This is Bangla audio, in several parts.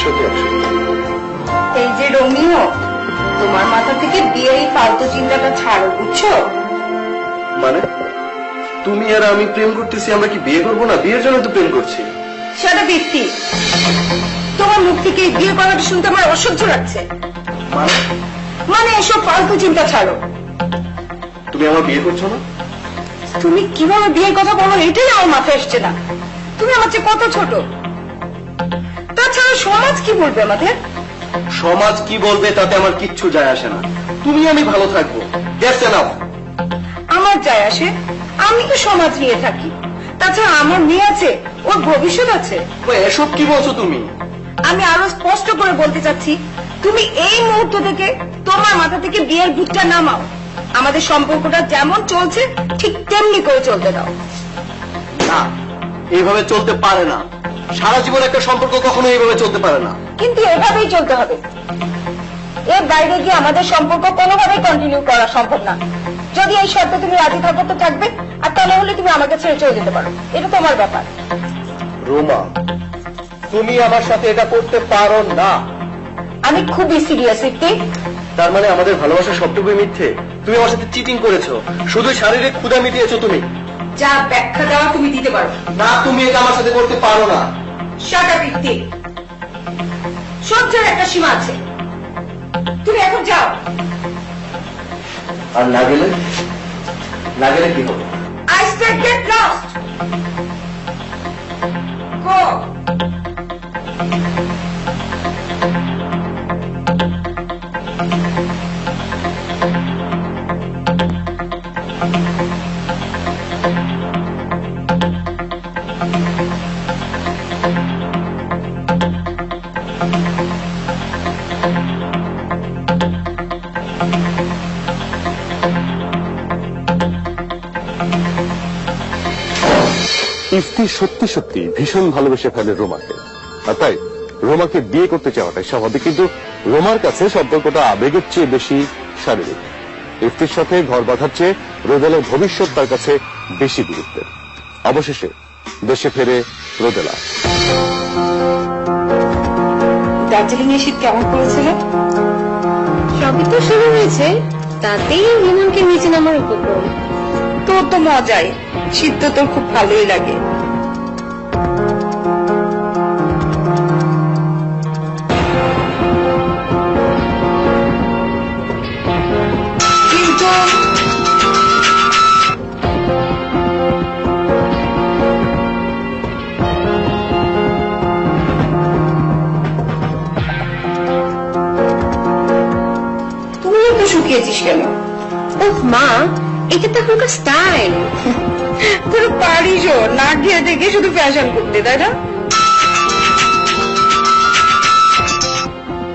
একসাথে এই যে রোমিও তোমার মাথা থেকে বিয়ে এই ফালতু চিন্তাটা ছাড়ো বুঝছ? মানে? তুমি আর আমি প্রেম করতেছি আমরা কি বিয়ে করব না? বিয়ের জন্য তো প্রেম করছি। সেটা বৃত্তি তোমার মুখ থেকে বিয়ে কথাটা শুনতে আমার অসহ্য লাগছে। মানে? মানে এসব ফালতু চিন্তা ছাড়ো। তুমি আমার বিয়ে করছ না? তুমি কীভাবে বিয়ের কথা বলো এটাই আমার মাথায় আসছে না। তুমি আমার চেয়ে কত ছোট? সমাজ কি বলবে আমাদের? সমাজ কি বলবে তাতে আমার কিচ্ছু যায় আসে না। তুমি আমি ভালো থাকব। দ্যাটস এনাফ আমার যায় আসে। আমি তো সমাজ নিয়ে থাকি? তাছাড়া আমার মেয়ে আছে ওর ভবিষ্যৎ আছে। এসব কি বলছো তুমি? আমি আরও স্পষ্ট করে বলতে চাচ্ছি তুমি এই মুহূর্ত থেকে তোমার মাথা থেকে বিয়ের ভূতটা নামাও। আমাদের সম্পর্কটা যেমন চলছে ঠিক তেমনি করে চলতে দাও। না এইভাবে চলতে পারে না। সারা জীবন একটা সম্পর্ক কখনো এইভাবে চলতে পারে না। কিন্তু এভাবেই চলতে হবে। এর বাইরে গিয়ে আমাদের সম্পর্ক কোনোভাবেই কন্টিনিউ করা সম্ভব না। যদি এই শর্তে তুমি রাজি থাকো তো থাকবে আর তা না হলে তুমি আমাকে ছেড়ে চলে যেতে পারো। এটা তোমার ব্যাপার। রোমা তুমি আমার সাথে এটা করতে পারো না। আমি খুবই সিরিয়াস একটি তার মানে আমাদের ভালোবাসা সবটুকুই মিথ্যে? তুমি আমার সাথে চিটিং করেছ। শুধু শারীরিক ক্ষুধা মিটিয়েছো তুমি। যা ব্যাখ্যা দেওয়া তুমি দিতে পারো না তুমি এটা আমার সাথে করতে পারো না। সাটা বৃত্তি সহ্যের একটা সীমা আছে। তুমি এখন যাও। আর না গেলে? না গেলে কি হবে? I said get lost. Go. Ifti সত্যি সত্যি ভীষণ ভালোবেসে ফেলে রোমাকে। আর তাই, রোমাকে বিয়ে করতে চাওয়াটাই স্বাভাবিক, কিন্তু রোমার কাছে সম্পর্কটা আবেগের চেয়ে বেশি শারীরিক। ইফতির সাথে ঘর বাঁধার চেয়ে রোদেলার ভবিষ্যৎ তার কাছে বেশি গুরুত্বের অবশেষে দেশে ফেরে রোদেলা দার্জিলিং এর শীত কেমন পড়েছিল? সবই তো শুরু হয়েছে। তাতেই বিমানকে নিচে নামার উপক্রম। তোর তো মজাই। শীত তো তোর খুব ভালোই লাগে। শুকিয়েছিস কেন? ওহ মা এটা তো এখনকার স্টাইল তোর পারিসও না গিয়ে দেখে শুধু ফ্যাশন করতে তাই না?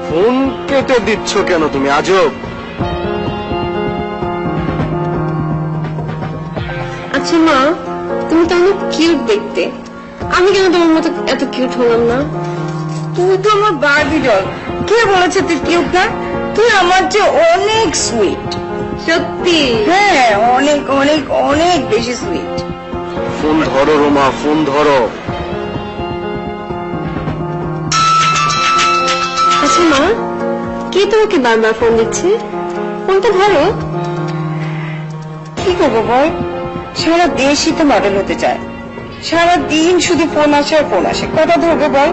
ফোন কেটে দিচ্ছ কেন তুমি আজব? আচ্ছা মা তুমি তো অনেক কিউট দেখতে। আমি কেন তোমার মতো এত কিউট হলাম না তুই তো আমার বারবি ডল কে বলেছে তুই কিউট না? তুই আমার চেয়ে অনেক সুইট সত্যি? হ্যাঁ অনেক অনেক অনেক বেশি সুইট ফোন ধরো রোমা ফোন ধরো। আচ্ছা মা কে তোমাকে বারবার ফোন দিচ্ছে? ফোনটা ধরো। কি করব বল? সারা দেশই তো মডেল হতে চায়। সারা দিন শুধু ফোন আসে আর ফোন আসে। কথা ধরবো বল।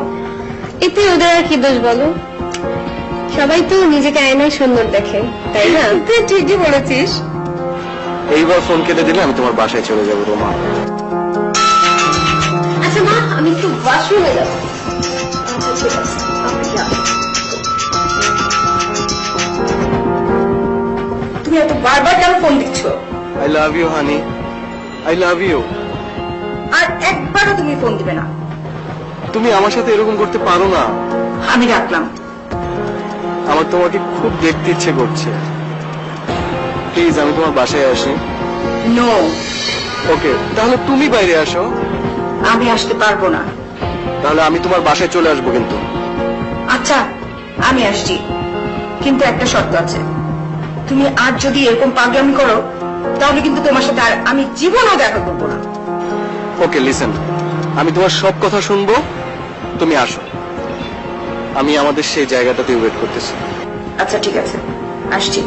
এতে ওদের আর কি দোষ বলো? সবাই তো নিজেকে আয়নায় সুন্দর দেখে তাই না? তুই ঠিকই বলেছিস। এইবার ফোন কেটে দিলে আমি তোমার বাসায় চলে যাব রোমা। আচ্ছা মা আমি একটু ওয়াশরুমে যাব। তুমি এত বারবার কেন ফোন দিচ্ছ? I love you honey I love you আর একবারও তুমি ফোন দিবে না। তুমি আমার সাথে এরকম করতে পারো না। আমি রাখলাম। আমার তোমাকে খুব দেখতে ইচ্ছে করছে। প্লিজ আমি তোমার বাসায় আসি। নো ওকে তাহলে তুমি বাইরে আসো। আমি আসতে পারব না। তাহলে আমি তোমার বাসায় চলে আসব কিন্তু। আচ্ছা আমি আসছি। কিন্তু একটা শর্ত আছে। তুমি আজ যদি এরকম পাগলামি করো তাহলে কিন্তু তোমার সাথে আর আমি জীবনও দেখা করব না। ওকে লিসেন আমি তোমার সব কথা শুনব তুমি আসো। আমি আমাদের সেই জায়গাটাতে ওয়েট করতেছি। আচ্ছা ঠিক আছে। আসছি।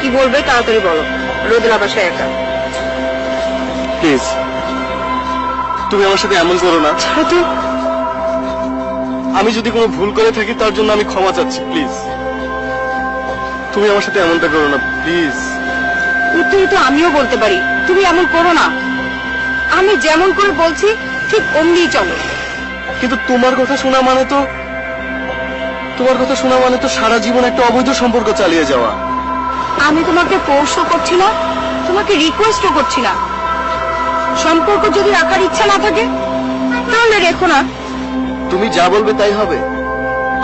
কি বলবে তাড়াতাড়ি বলো। রোদেলা বাসায় একা। প্লিজ তুমি আমার সাথে এমন করো না। ছাড়ো তো। আমি যদি কোনো ভুল করে থাকি তার জন্য আমি ক্ষমা চাচ্ছি প্লিজ। তুমি আমার সাথে এমনটা করো না প্লিজ। উত্তরে তো আমিও বলতে পারি। তুমি এমন করো না। আমি যেমন করে বলছি ঠিক অমনি চলো। কিন্তু তোমার কথা শোনা মানে তো তোমার কথা শোনা মানে তো সারা জীবন একটা অবৈধ সম্পর্ক চালিয়ে যাওয়া। আমি তোমাকে ফোর্সও করছি না তোমাকে রিকোয়েস্টও করছি না। সম্পর্ক যদি রাখার ইচ্ছা না থাকে তাহলে রেখো না। তুমি যা বলবে তাই হবে।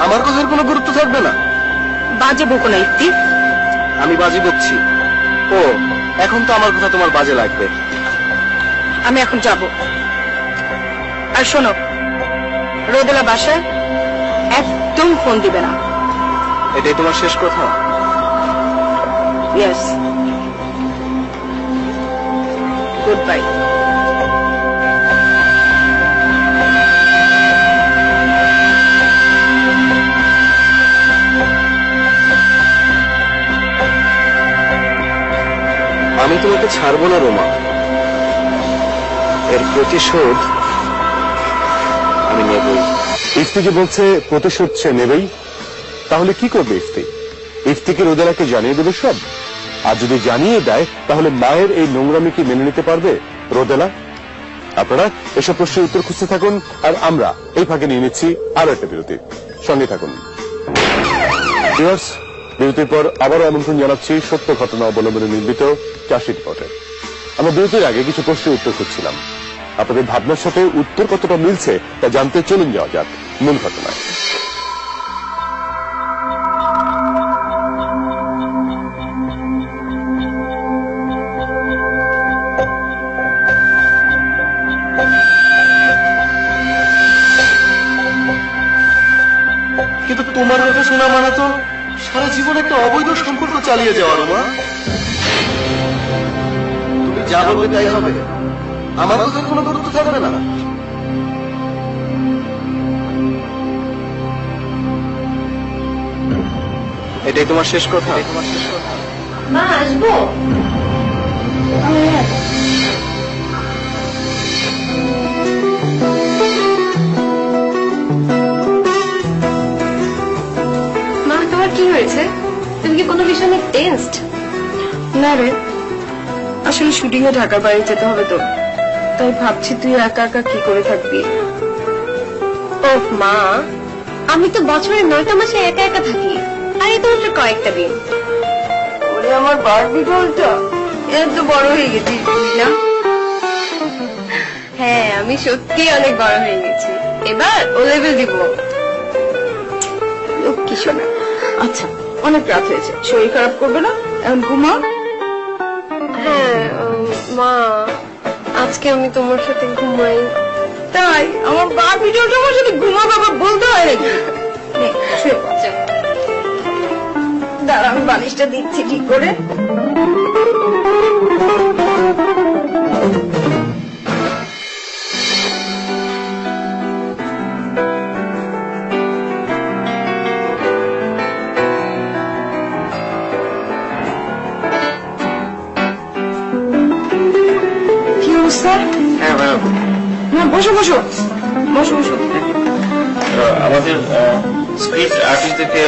আমার কথার কোনো গুরুত্ব থাকবে না। বাজে বকো না ইত্তি আমি বাজি বকছি। ও এখন তো আমার কথা তোমার বাজে লাগবে। আমি এখন যাব। আর শোনো রোদেলা বাসায় একদম ফোন দিবে না। এটাই তোমার শেষ কথা? ইয়েস গুড বাই আমি তোমাকে ছাড়বো না, রোমা। এর প্রতিশোধ আমি নেবই। ইফতি যে বলছে, প্রতিশোধ সে নেবেই। তাহলে কি করবে ইফতি? ইফতি কি রোদেলাকে জানিয়ে দেবে সব। আর যদি জানিয়ে দেয়, তাহলে মায়ের এই নোংরামি কি মেনে নিতে পারবে? রোদেলা আপনারা এসব প্রশ্নের উত্তর খুঁজতে থাকুন, আর আমরা এই ফাঁকে নিয়ে নিচ্ছি আরও একটা বিরতি। সঙ্গে থাকুন। বিরতির পর আবারও আমন্ত্রণ জানাচ্ছি সত্য ঘটনা অবলম্বনে নির্মিত চাষি রিপোর্টে আমরা বিরতির আগে কিছু প্রশ্নের উত্তর খুঁজছিলাম। আপনাদের ভাবনার সাথে উত্তর কতটা মিলছে তা জানতে চলুন যাওয়া যাক মূল ঘটনায়। একটা অবৈধ সম্পর্ক চালিয়ে যাওয়া রোমা তুমি যা বলবে তাই হবে। আমার কথার কোনো গুরুত্ব থাকবে না। এটাই তোমার শেষ কথা? তোমার শেষ কথা। মা আসব? কি কোনো বিষয় নিয়ে টেন্সড না রে আসলে শুটিং এ ঢাকার বাইরে যেতে হবে তো। তাই ভাবছি তুই একা একা কি করে থাকবি? ও মা। আমি তো বছরের নয়টা মাসে একা একা থাকি। আর এই তো মাত্র কয়েকটা দিন। ওরে আমার বারবি ডলটা এর তো বড় হয়ে গেছিস না? হ্যাঁ আমি সত্যি অনেক বড় হয়ে গেছি। এবার ও লেভেল দিব। লক্ষ্মী শোনা? আচ্ছা। অনেক রাত হয়েছে। শরীর খারাপ করবে না? এখন ঘুমাও। হ্যাঁ মা আজকে আমি তোমার সাথে ঘুমাই। তাই? আমার বারবি ডলটা আমার সাথে ঘুমাবে আবার বলতে হয় নাকি। দাঁড়া আমি বালিশটা দিচ্ছি ঠিক করে। হ্যাঁ বসো বসো। বসো বসো। আমাদের স্ক্রিপ্ট আর্টিস্টদেরকে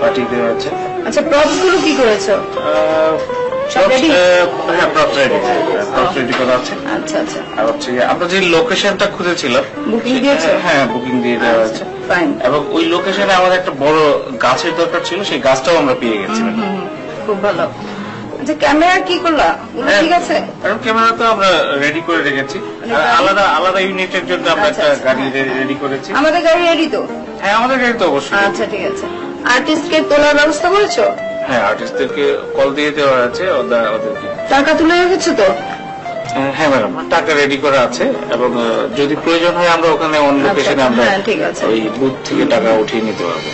পাঠিয়ে দেওয়া আছে আচ্ছা প্রপসগুলো কি করেছ? হ্যাঁ আছে আচ্ছা আচ্ছা আর হচ্ছে গিয়ে আমরা যে লোকেশনটা খুঁজেছিলাম Booking সেটা- হ্যাঁ বুকিং দিয়ে দেওয়া এবং ওই লোকেশনে আমাদের একটা বড় গাছের দরকার ছিল সেই গাছটাও আমরা পেয়ে গেছিলাম। খুব ভালো। আচ্ছা ক্যামেরা কি করলা? ওগুলো হ্যাঁ, ঠিক আছে। কারণ ক্যামেরা তো আমরা রেডি করে রেখেছি। মানে? আলাদা আলাদা ইউনিটের জন্য আমরা আচ্ছা, একটা আচ্ছা, গাড়ি। রেডি করেছি। আমাদের গাড়ি রেডি তো? হ্যাঁ আমাদের গাড়ি তো অবশ্যই আচ্ছা ঠিক আছে। আর্টিস্টকে তোলার ব্যবস্থা করেছ? হ্যাঁ আর্টিস্টদেরকে কল দিয়ে দেওয়া আছে ওদের- ওদেরকে। টাকা তুলে রেখেছো তো? হ্যাঁ ম্যাডাম টাকা রেডি করা আছে এবং যদি প্রয়োজন হয় আমরা ওখানে অন্য লোকেশনে আমরা হ্যাঁ, ঠিক আছে। ওই বুথ থেকে টাকা উঠিয়ে নিতে পারব।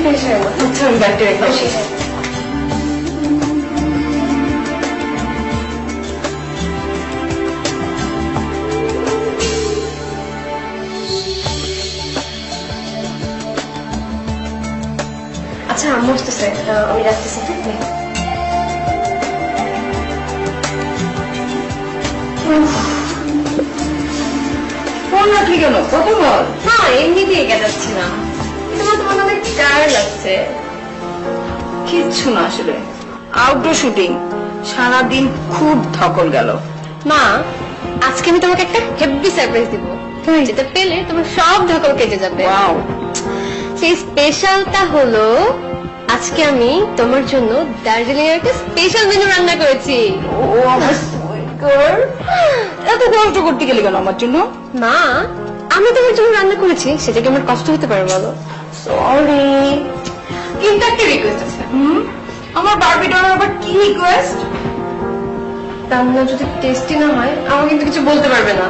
ফ্রেশ হয়ে নাও। আচ্ছা আমি ব্যাগটা রেখে আসি আচ্ছা আম্মু আসতেছে। আমি রাখতেছি ঠিক ফোন রাখলি কেন? কত বল এমনিতেই না তোমার তোমার অনেক টায়ার লাগছে। কিচ্ছু না আসলে। আউটডোর শুটিং সারাদিন খুব ধকল গেল। মা আজকে আমি তোমাকে একটা হেভি সারপ্রাইজ দিব। যেটা পেলে তোমার সব ধকল কেটে যাবে। ওয়াও সেই স্পেশালটা হলো আজকে আমি তোমার জন্য দার্জিলিং এর একটা স্পেশাল মেনু রান্না করেছি। ও আমার এত কষ্ট করতে গেলে কেন আমার জন্য? মা আমি তোমার জন্য রান্না করেছি সেটা কি আমার কষ্ট হতে পারে বলো? সরি কিন্তু একটা রিকোয়েস্ট আছে? হুম? আমার বারবি ডলার আবার কি রিকোয়েস্ট রান্না যদি টেস্টি না হয় আমাকে কিন্তু কিছু বলতে পারবে না।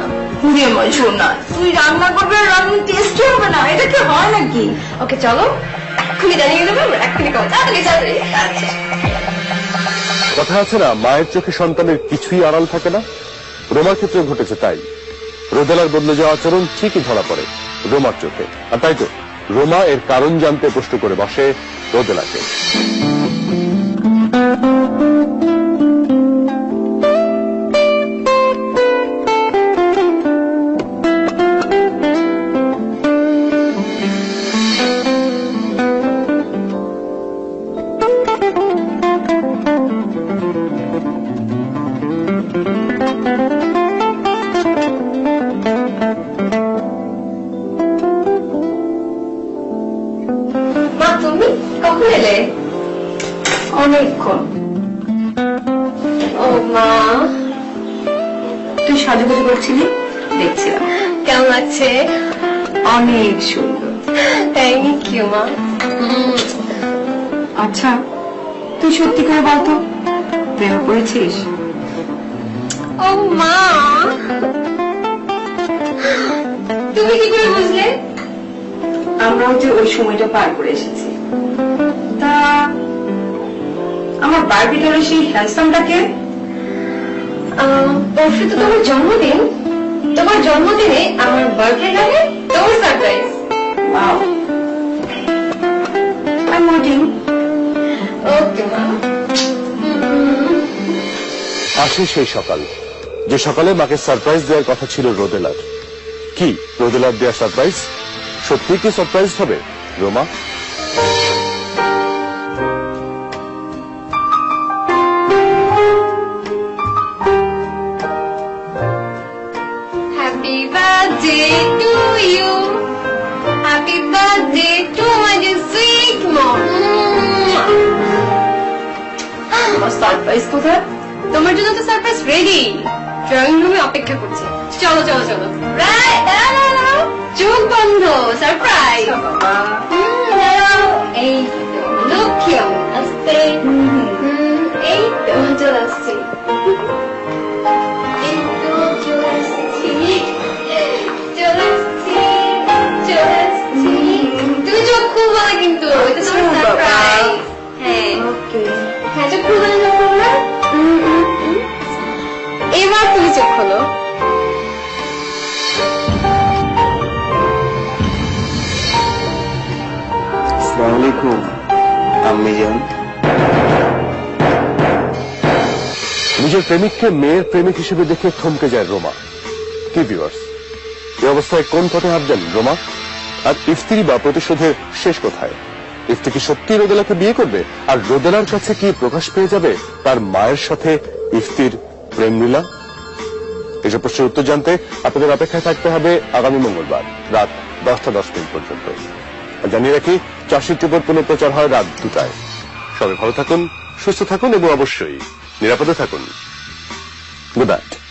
শোন তুই রান্না করবে আর রান্না টেস্টি হবে না এটা কি হয় নাকি? ওকে চলো এক্ষুনি জানিয়ে দেবো এক্ষুনি খাব। তাড়াতাড়ি তাড়াতাড়ি আচ্ছা কথা আছে না মায়ের চোখে সন্তানের কিছুই আড়াল থাকে না? রোমার ক্ষেত্রে ঘটেছে তাই। রোদেলার বদলে যাওয়া আচরণ ঠিকই ধরা পড়ে রোমার চোখে। আর তাই তো? রোমা এর কারণ জানতে প্রশ্ন করে বসে রোদেলাকে। মা অনেক সুন্দর থ্যাংক ইউ মা আচ্ছা তুই সত্যি করে বলতো প্রেমে পড়েছিস? ও মা। তুমি কি করে বুঝলে? আমরাও যে ওই সময়টা পার করে এসেছি। তা আমার বারবি ডলের সেই হ্যান্ডসামটাকে? আহ, পরশু তো তোমার জন্মদিন। তোমার জন্মদিনে আমার বার্থডে লাগে। Surprise Wow. I'm Okay, ma'am. আসে সেই সকাল। যে সকালে মাকে সারপ্রাইজ দেওয়ার কথা ছিল রোদেলার। কি? রোদেলার দেওয়া সারপ্রাইজ সত্যি কি সারপ্রাইজ হবে? রোমা? সারপ্রাইজ কোথায় তোমার জন্য তো সারপ্রাইজ রেডি ড্রয়িং রুমে অপেক্ষা করছে। চলো চলো চলো। চোখ বন্ধ সারপ্রাইজ দাঁড়াও। এই তো লক্ষ্মী আসতে এই তো চলে আসছি। প্রেমিককে মেয়ের প্রেমিক হিসেবে দেখে থমকে যায় রোমা। কি ভিউয়ার্স এই অবস্থায় কোন পথে হাঁটবেন রোমা? আর ইফতিরি বা প্রতিশোধের শেষ কোথায়? ইফতি কি সত্যি রোদেলাকে বিয়ে করবে? আর রোদেলার কাছে কি প্রকাশ পেয়ে যাবে তার মায়ের সাথে ইফতির প্রেম লীলা এসব প্রশ্নের উত্তর জানতে আপনাদের অপেক্ষায় থাকতে হবে আগামী মঙ্গলবার, রাত দশটা দশ মিনিট পর্যন্ত। জানিয়ে রাখি, চাষির টিপর পুনঃপ্রচার হয় রাত দুটায়। সবাই ভালো থাকুন, সুস্থ থাকুন এবং অবশ্যই নিরাপদে থাকুন। Good night